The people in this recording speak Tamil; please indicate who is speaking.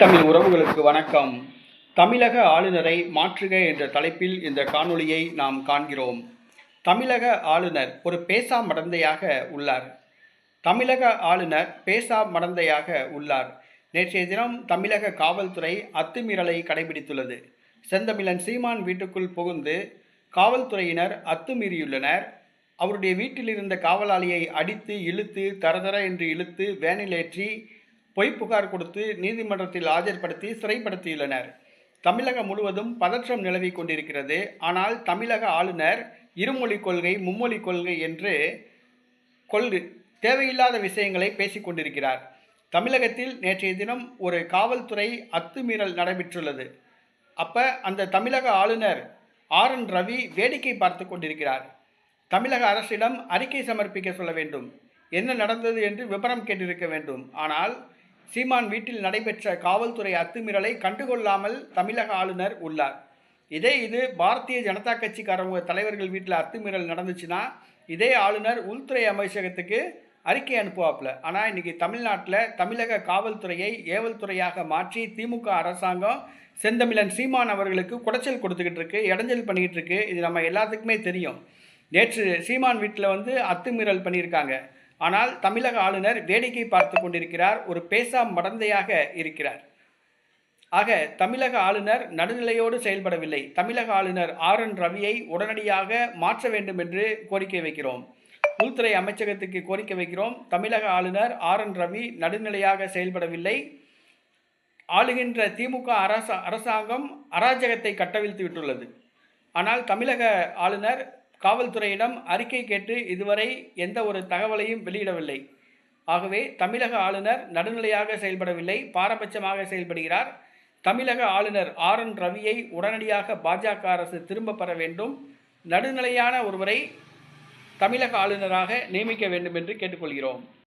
Speaker 1: தமிழ் உறவுகளுக்கு வணக்கம். தமிழக ஆளுநரை மாற்றுக என்ற தலைப்பில் இந்த காணொளியை நாம் காண்கிறோம். தமிழக ஆளுநர் ஒரு பேசா மடந்தையாக உள்ளார். தமிழக ஆளுநர் பேசா மடந்தையாக உள்ளார். நேற்றைய தினம் தமிழக காவல்துறை அத்துமீறலை கடைபிடித்துள்ளது. செந்தமிழன் சீமான் வீட்டுக்குள் புகுந்து காவல்துறையினர் அத்துமீறியுள்ளனர். அவருடைய வீட்டில் இருந்த காவலாளியை அடித்து இழுத்து தரதர என்று இழுத்து வேனில் ஏற்றி பொய் புகார் கொடுத்து நீதிமன்றத்தில் ஆஜர்படுத்தி சிறைப்படுத்தியுள்ளனர். தமிழகம் முழுவதும் பதற்றம் நிலவி கொண்டிருக்கிறது. ஆனால் தமிழக ஆளுநர் இருமொழி கொள்கை மும்மொழி கொள்கை என்று கொள்கை தேவையில்லாத விஷயங்களை பேசிக்கொண்டிருக்கிறார் தமிழகத்தில் நேற்றைய தினம் ஒரு காவல்துறை அத்துமீறல் நடைபெற்றுள்ளது. அப்போ அந்த தமிழக ஆளுநர் ஆர். என். ரவி வேடிக்கை பார்த்து கொண்டிருக்கிறார். தமிழக அரசிடம் அறிக்கை சமர்ப்பிக்க சொல்ல வேண்டும். என்ன நடந்தது என்று விவரம் கேட்டிருக்க வேண்டும். ஆனால் சீமான் வீட்டில் நடைபெற்ற காவல்துறை அத்துமீறலை கண்டுகொள்ளாமல் தமிழக ஆளுநர் உள்ளார். இதே இது பாரதிய ஜனதா கட்சிக்காரவங்க தலைவர்கள் வீட்டில் அத்துமீறல் நடந்துச்சுன்னா இதே ஆளுநர் உள்துறை அமைச்சகத்துக்கு அறிக்கை அனுப்புவாப்புல. ஆனால் இன்றைக்கி தமிழ்நாட்டில் தமிழக காவல்துறையை ஏவல் துறையாக மாற்றி திமுக அரசாங்கம் செந்தமிழன் சீமான் அவர்களுக்கு குடைச்சல் கொடுத்துக்கிட்டு இருக்கு இடைஞ்சல் பண்ணிக்கிட்டு இருக்கு. இது நம்ம எல்லாத்துக்குமே தெரியும். நேற்று சீமான் வீட்டில் வந்து அத்துமீறல் பண்ணியிருக்காங்க. ஆனால் தமிழக ஆளுநர் வேடிக்கை பார்த்து கொண்டிருக்கிறார் ஒரு பேசா மடந்தையாக இருக்கிறார். ஆக தமிழக ஆளுநர் நடுநிலையோடு செயல்படவில்லை. தமிழக ஆளுநர் ஆர் என் ரவியை உடனடியாக மாற்ற வேண்டும் என்று கோரிக்கை வைக்கிறோம். உள்துறை அமைச்சகத்துக்கு கோரிக்கை வைக்கிறோம். தமிழக ஆளுநர் ஆர் என் ரவி நடுநிலையாக செயல்படவில்லை. ஆளுகின்ற திமுக அரச அரசாங்கம் அராஜகத்தை கட்டவிழ்த்து விட்டுள்ளது. ஆனால் தமிழக ஆளுநர் காவல்துறையிடம் அறிக்கை கேட்டு இதுவரை எந்த ஒரு தகவலையும் வெளியிடவில்லை. ஆகவே தமிழக ஆளுநர் நடுநிலையாக செயல்படவில்லை பாரபட்சமாக செயல்படுகிறார். தமிழக ஆளுநர் ஆர். என். ரவியை உடனடியாக பாஜக அரசு திரும்ப பெற வேண்டும். நடுநிலையான ஒருவரை தமிழக ஆளுநராக நியமிக்க வேண்டும் என்று கேட்டுக்கொள்கிறோம்.